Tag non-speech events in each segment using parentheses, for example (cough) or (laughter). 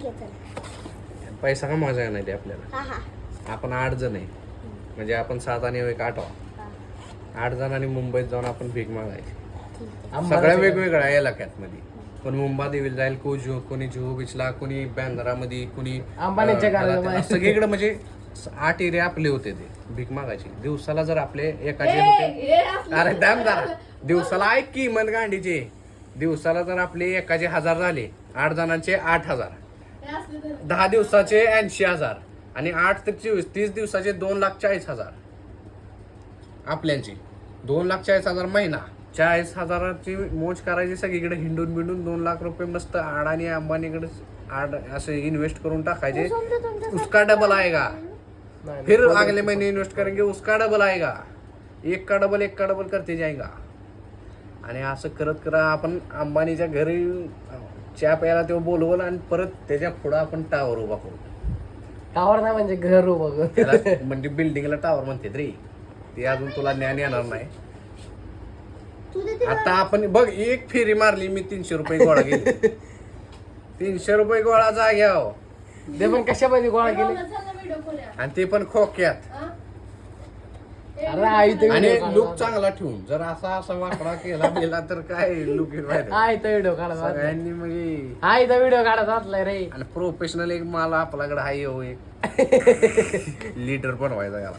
ठीक आहे चला. पैसा कमवायचा आहे नाही ते आपल्याला? हा हा. आपण आठ जण आहे. म्हणजे आपण सात आणि एक आठ. हा. आठ जणांनी मुंबईत जाऊन आपण भीक मागायची. ठीक आहे. सगळ्या वेगवेगळ्या आहे इलाक्यात मध्ये कोणी मुंबा देवीला जाईल को जुहू कोणी जुहू बीचला कोणी बँद्रामध्ये कोणी. सगळीकडे म्हणजे आठ एरिया आपले होते ते भीक मागायची. दिवसाला जर आपले एकाचे होते अरे जरा. दिवसाला ऐक की मन गांडीचे. दिवसाला जर आपले एकाचे हजार झाले आठ जणांचे आठ हजार. दहा दिवसाचे ऐंशी हजार आणि आठ ते चोवीस तीस दिवसाचे दोन लाख चाळीस हजार. आपल्यांची. दोन लाख चाळीस हजार महिना. चाळीस हजाराची मोज करायची सगळीकडे हिंडून बिंडून दोन लाख रुपये मस्त अडाणी अंबानीकडे आड असे इन्व्हेस्ट करून टाकायचे. उसका डबल आएगा नाही, फिर. अगले महीने इन्वेस्ट करेंगे उसका डबल आएगा एक का डबल एक का डबल करते जाएगा आणि असं करत करत आपण अंबानीच्या घरी चहा प्यायला तेव्हा बोलवलं आणि परत त्याच्या पुढं आपण टावर उभा करू. टावर नाही म्हणजे घर उभं. त्याला म्हणजे बिल्डिंगला टावर म्हणते रे. ते अजून तुला ज्ञान येणार नाही. तू देते आता आपण बघ एक फेरी मारली मी तीनशे रुपये गोळा गेले तीनशे रुपये गोळा जाग्याव ते पण कशामध्ये गोळा केले? आणि ते पण खोक्यात. अरे आई तर आणि लुक. चांगला ठेवून. जर असा असा वाकडा केला गेला तर काय लुक आई तर व्हिडिओ काढत. सगळ्यांनी म्हणजे आई तर व्हिडिओ काढत असलाय रे. आणि प्रोफेशनल एक माल आपल्याकडे हाय हो एक. (laughs) लीडर बनवायचा याला.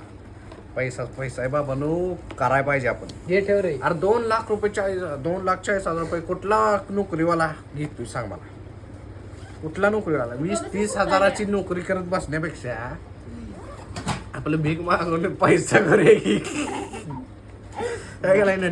पैसा पैसा. आहे बाबा नो करायला पाहिजे आपण. हे ठेव रे. अरे दोन लाख रुपये चाळीस दोन लाख चाळीस हजार रुपये. कुठला नोकरीवाला घेतोय सांग मला. कुठला नोकरीवाला? वीस तीस हजाराची नोकरी करत बसण्यापेक्षा आपलं भीक मागून पैसा करे काय केलाय ना